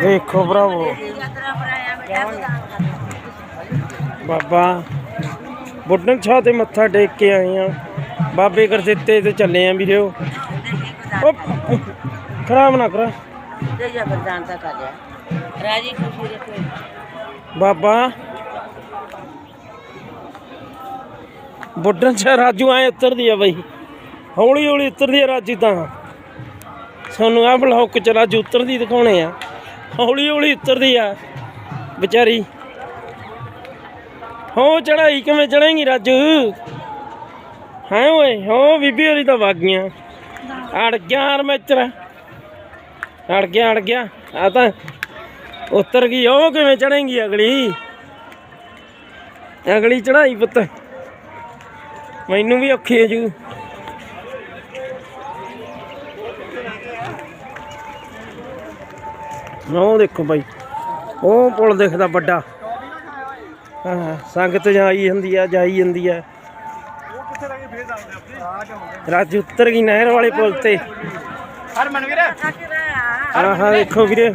ਦੇਖੋ ਭਰਾਵੋ। ਬਾਬਾ ਬੁੱਢਨ ਛਾ ਤੇ ਮੱਥਾ ਟੇਕ ਕੇ ਆਏ ਆ। ਬਾਬੇ ਗੁਰਦਿੱਤੇ ਤੇ ਚੱਲੇ ਆ ਵੀਰੋ। ਖਰਾਬ ਨਾ ਕਰਾ। ਤੇ ਜੇ ਬਰਦਾਨ ਤੱਕ ਆ ਗਿਆ ਰਾਜੀ ਖੁਸ਼ੀ ਰੱਖੋ ਬਾਬਾ ਬੁੱਢਨ ਸ਼ਾਹ ਰਾਜੂ ਆਏ ਉਤਰਦੀ ਆ ਬਈ। ਹੌਲੀ ਹੌਲੀ ਉਤਰਦੀ ਆ ਰਾਜੂ ਤਾਂ। ਸਾਨੂੰ ਆ ਬਲੌਕ ਚ ਰਾਜੂ ਉਤਰਦੀ ਦਿਖਾਉਣੇ ਆ। ਹੌਲੀ ਹੌਲੀ ਉਤਰਦੀ ਆ। ਵਿਚਾਰੀ। ਹੋ ਚੜਾਈ ਕਿਵੇਂ ਚੜੇਂਗੀ ਰਾਜੂ? ਹਾਂ ਓਏ, ਹੋ ਬੀਬੀ ਹੋਰੀ ਤਾਂ ਵਗ ਗਈਆਂ ਅੜ ਗਿਆ ਹਰਮੈਚਰ ਅੜ ਗਿਆ ਅੜ ਗਿਆ। ਆ ਤਾਂ ਉਤਰ ਗਈ, ਉਹ ਕਿਵੇਂ ਚੜੇਂਗੀ ਅਗਲੀ? ਅਗਲੀ ਚੜਾਈ ਪੁੱਤ। ਮੈਨੂੰ ਵੀ ਔਖੀ ਹੈ ਜੂ। ਉਹ ਦੇਖੋ ਬਾਈ। ਉਹ ਪੁਲ ਦਿਖਦਾ ਵੱਡਾ। ਹਾਂ ਸੰਗਤ ਜਾਈ ਹੁੰਦੀ ਆ ਜਾਈ ਜਾਂਦੀ ਆ। ਰਾਜ ਉੱਤਰ ਗਈ ਨਹਿਰ ਵਾਲੇ ਪੁਲ ਤੇ। ਆਹ ਹਾਂ ਦੇਖੋ ਵੀਰੇ।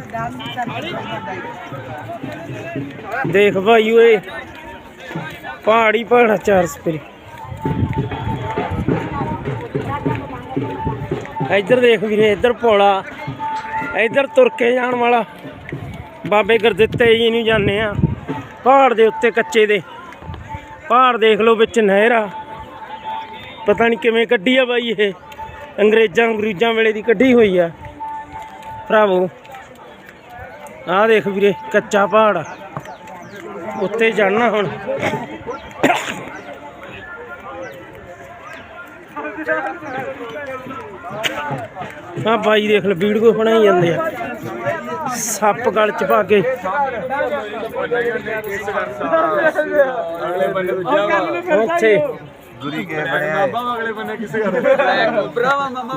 ਦੇਖ ਭਾਈ ਓਏ। ਪਹਾੜੀ ਪਹਾੜਾ ਚਾਰ ਸਪਰੇ। ਇੱਧਰ ਦੇਖ ਵੀਰੇ ਇੱਧਰ ਪੋਲਾ ਇੱਧਰ ਤੁਰ ਕੇ ਜਾਣ ਵਾਲਾ। ਬਾਬੇ ਗੁਰਦਿੱਤੇ ਜੀ ਨੂੰ ਜਾਂਦੇ ਆ ਪਹਾੜ ਦੇ ਉੱਤੇ ਕੱਚੇ ਦੇ। ਪਹਾੜ ਦੇਖ ਲਓ ਵਿੱਚ ਨਹਿਰ ਆ। ਪਤਾ ਨਹੀਂ ਕਿਵੇਂ ਕੱਢੀ ਆ ਬਾਈ ਇਹ। ਅੰਗਰੇਜ਼ਾਂ ਅੰਗਰੇਜ਼ਾਂ ਵੇਲੇ ਦੀ ਕੱਢੀ ਹੋਈ ਆ। ਭਰਾਵੋ, ਆਹ ਦੇਖ ਵੀਰੇ, ਕੱਚਾ ਪਹਾੜ। ਆ। ਉੱਤੇ ਜਾਣਾ ਹੁਣ। ਆ ਬਾਈ ਦੇਖ ਲੈ, ਵੀਡੀਓ ਬਣਾਈ ਜਾਂਦੇ ਆ। ਸੱਪ ਗਲ ਚ ਪਾ ਕੇ ਉੱਥੇ ਗੁਰੀ ਕੇ ਬਣਿਆ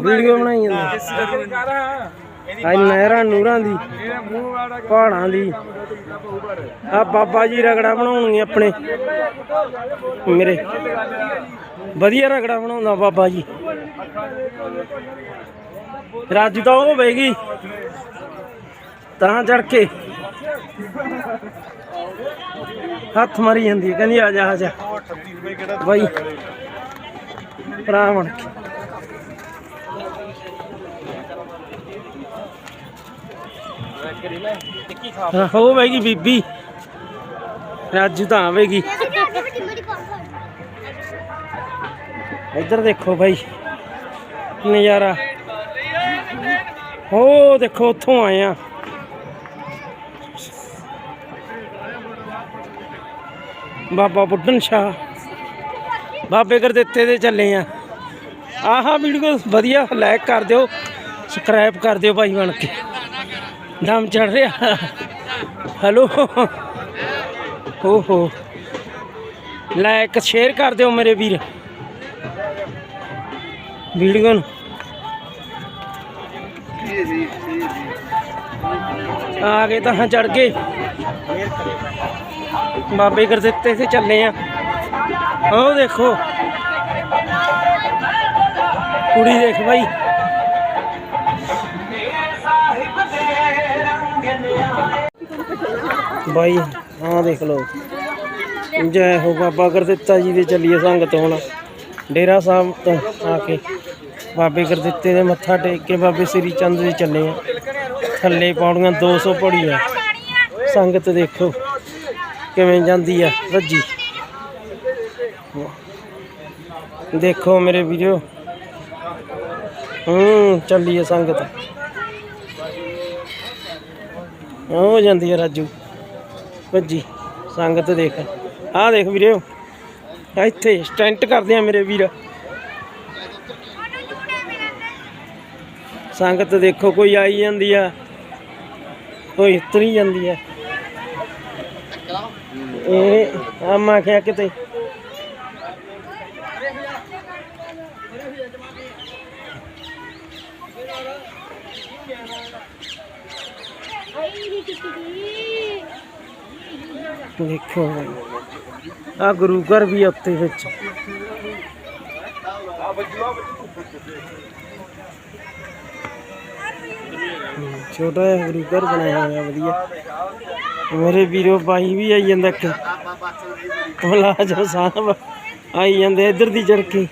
ਵੀਡੀਓ ਬਣਾਈ ਜਾਂਦੇ ਆ। ਨਹਿਰਾਂ ਨੂਰਾਂ ਦੀ, ਪਹਾੜਾਂ ਦੀ। ਆ ਬਾਬਾ ਜੀ ਰਗੜਾ ਬਣਾਉਣਗੇ ਆਪਣੇ। ਮੇਰੇ। ਵਧੀਆ ਰਗੜਾ ਬਣਾਉਂਦਾ ਬਾਬਾ ਜੀ। ਰਾਜੂ ਤਾਂ ਉਹ ਹੋਵੇਗੀ। ਤਾਂ ਚੜ ਕੇ ਹੱਥ ਮਾਰੀ ਜਾਂਦੀ ਹੈ, ਕਹਿੰਦੀ ਆ ਜਾ ਆ ਜਾ। ਬਾਈ, ਭਰਾ ਬਣ ਬੀਬੀ। ਰਾਜੂ ਤਾਂ ਆਵੇਗੀ। ਇੱਧਰ ਦੇਖੋ ਭਾਈ ਨਜ਼ਾਰਾ। ਹੋ, ਦੇਖੋ ਉੱਥੋਂ ਆਏ ਆ। ਬਾਬਾ ਬੁੱਢਨ ਸ਼ਾਹ। ਬਾਬੇ ਕਰ ਦਿੱਤੇ ਤੇ ਚੱਲੇ ਆ। ਆਹਾ ਵੀਡੀਓ ਵਧੀਆ ਲਾਈਕ ਕਰ ਦਿਓ ਸਬਸਕ੍ਰਾਈਬ ਕਰ ਦਿਓ ਭਾਈ ਬਣ ਕੇ। ਦਮ ਚੜ ਰਿਹਾ। ਹੈਲੋ ਹੋ ਹੋ ਲਾਈਕ ਸ਼ੇਅਰ ਕਰ ਦਿਓ ਮੇਰੇ ਵੀਰ। ਵੀਡੀਓ ਨੂੰ। ਆ ਗਏ ਤਾਂ ਚੜ ਗਏ। ਬਾਬੇ ਕਰ ਤੇ ਚੱਲੇ ਆ। ਉਹ ਦੇਖੋ। ਕੁੜੀ ਦੇਖ ਭਾਈ ਭਾਈ ਹਾਂ ਦੇਖ ਲਓ। ਜੈ ਹੋ ਬਾਬਾ ਕਰ ਦਿੱਤਾ ਜੀ ਦੇ ਚੱਲੀਏ ਸੰਗਤ ਹੁਣ। ਡੇਰਾ ਸਾਹਿਬ ਤੋਂ ਆ ਕੇ। ਬਾਬੇ ਗੁਰਦਿੱਤੇ ਦੇ ਮੱਥਾ ਟੇਕ ਕੇ ਬਾਬੇ ਸ੍ਰੀ ਚੰਦ ਦੇ ਚੱਲੇ ਆ। ਥੱਲੇ ਪੌੜੀਆਂ 200 ਪੌੜੀ ਆ ਸੰਗਤ ਦੇਖੋ ਕਿਵੇਂ ਜਾਂਦੀ ਆ, ਰੱਜੀ। ਦੇਖੋ ਮੇਰੇ ਵੀਡੀਓ ਹੂੰ ਆ ਸੰਗਤ। ਹੋ ਜਾਂਦੀ ਆ ਰਾਜੂ। ਭੱਜੀ ਸੰਗਤ ਦੇਖ। ਆਹ ਦੇਖ ਵੀਰੇ। ਇੱਥੇ ਸਟੈਂਟ ਕਰਦੇ ਆ ਮੇਰੇ ਵੀਰ। ਸੰਗਤ ਦੇਖੋ ਕੋਈ ਆਈ ਜਾਂਦੀ ਆ ਕੋਈ ਉਤਰੀ ਜਾਂਦੀ ਆ। ਇਹ ਆਮਾ ਕਿਹਾ ਕਿਤੇ। ਦੇਖੋ ਆ ਗੁਰੂ ਘਰ ਵੀ ਆ ਉੱਤੇ ਵਿੱਚ। ਹਮ, ਛੋਟਾ ਜਿਹਾ ਗੁਰੂ ਘਰ ਬਣਾਇਆ ਹੋਇਆ, ਵਧੀਆ। ਮੇਰੇ ਵੀਰੋ ਬਾਈ ਵੀ ਆਈ ਜਾਂਦਾ ਇੱਕ। ਮੁਲਾਜ਼ਮ ਸਾਹਿਬ ਆਈ ਜਾਂਦੇ ਇੱਧਰ ਦੀ ਚੜਕੇ।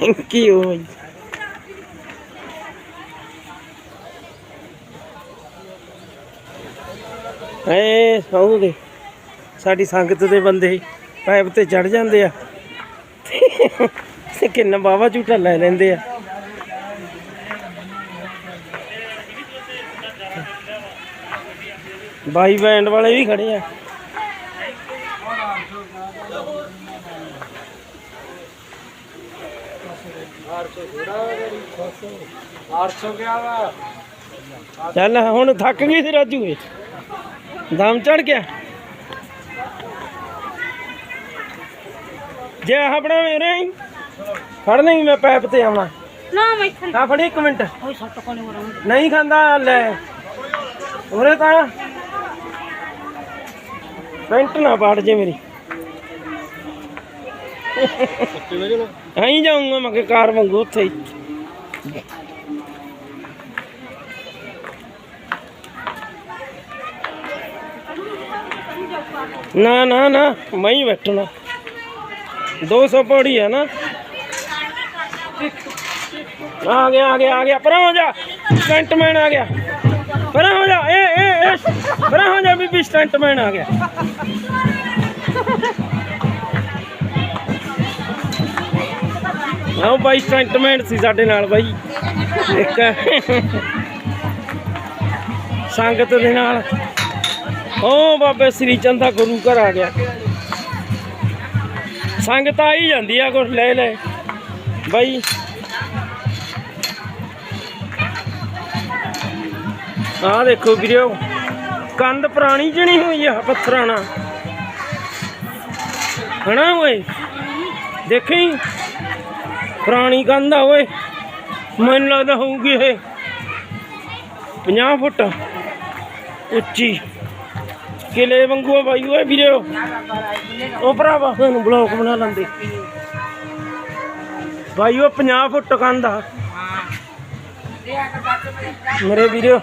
ਥੈਂਕ ਯੂ ਬਾਈ। ਏ ਸੌਂ ਦੇ, ਸਾਡੀ ਸੰਗਤ ਦੇ ਬੰਦੇ ਪੈਪ ਤੇ ਚੜ ਜਾਂਦੇ ਆ। ਤੇ ਕਿੰਨਾ ਬਾਵਾ ਝੂਟਾ ਲੈ ਲੈਂਦੇ ਆ। ਬਾਈ ਬੈਂਡ ਵਾਲੇ ਵੀ ਖੜੇ ਆ। ਚੱਲ ਹੁਣ ਥੱਕ ਗਈ ਸੀ ਰਾਜੂ ਏ ਦਮ ਚੜ ਗਿਆ। ਜੇ ਆਪਣਾ ਮੇਰੇ ਫੜ ਨਹੀਂ ਮੈਂ ਪੈਪ ਤੇ ਆਉਣਾ ਨਾ ਮੈਂ ਇੱਥੇ ਆ ਫੜੀ ਇੱਕ ਮਿੰਟ। ਨਹੀਂ ਖਾਂਦਾ ਲੈ। ਉਰੇ ਤਾਂ ਪੈਂਟ ਨਾ ਪਾੜ ਜੇ ਮੇਰੀ। ਆਈ ਜਾਊਂਗਾ ਮੈਂ ਕਿ ਕਾਰ ਵਾਂਗੂ ਉੱਥੇ ਹੀ। ਨਾ ਨਾ ਨਾ ਮੈਂ ਹੀ ਬੈਠਣਾ। 200 ਪੌੜੀ ਹੈ ਨਾ। ਆ ਗਿਆ ਆ ਗਿਆ ਆ ਗਿਆ ਪਰਾਂ ਹੋ ਜਾ। ਸਟੰਟਮੈਨ ਆ ਗਿਆ। ਪਰਾਂ ਹੋ ਜਾ। ਏ ਏ ਹੋ ਜਾ ਬੀਬੀ ਸਟੰਟਮੈਨ ਆ ਗਿਆ। ਆਓ ਬਾਈ ਸਟੰਟਮੈਨ ਸੀ ਸਾਡੇ ਨਾਲ ਬਾਈ। ਇੱਕ ਸੰਗਤ ਦੇ ਨਾਲ। ਓ ਬਾਬੇ, ਸ੍ਰੀ ਚੰਦਾ ਗੁਰੂ ਘਰ ਆ ਗਿਆ। ਸੰਗਤ ਆ ਹੀ ਜਾਂਦੀ ਆ ਕੁਛ ਲੈ ਲੈ। ਬਾਈ। ਆਹ ਦੇਖੋ ਵੀਰੋ। ਕੰਧ ਪੁਰਾਣੀ ਜਣੀ ਹੋਈ ਆ ਪੱਥਰਾਂ ਨਾਲ। ਹਣਾ ਓਏ? ਦੇਖੀ? ਪੁਰਾਣੀ ਕੰਧ ਆ ਓਏ। ਮੈਨੂੰ ਲੱਗਦਾ ਹੋਊਗੀ ਇਹ 50 ਫੁੱਟ ਉੱਚੀ। ਕਿਲੇ ਵਾਂਗੂ ਆ ਬਾਈ ਓਏ ਵੀਰੋ ਉਹ। ਭਰਾਵਾ ਸਾਨੂੰ ਬਲੌਕ ਬਣਾ ਲੈਂਦੇ। ਬਾਈ ਉਹ 50 ਫੁੱਟ ਕੰਧ ਆ। ਮੇਰੇ ਵੀਰੋ।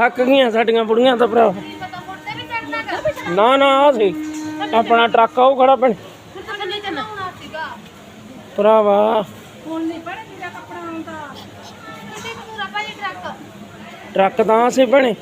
ਥੱਕ ਗਈਆਂ ਸਾਡੀਆਂ ਬੁੜੀਆਂ ਤਾਂ ਭਰਾ। ਨਾ ਨਾ, ਆ ਸੀ। ਆਪਣਾ ਟਰੱਕ ਆਉ ਖੜਾ ਪਣ ਭਰਾਵਾ। ਟਰੱਕ ਤਾਂ ਸੀ ਬਣੇ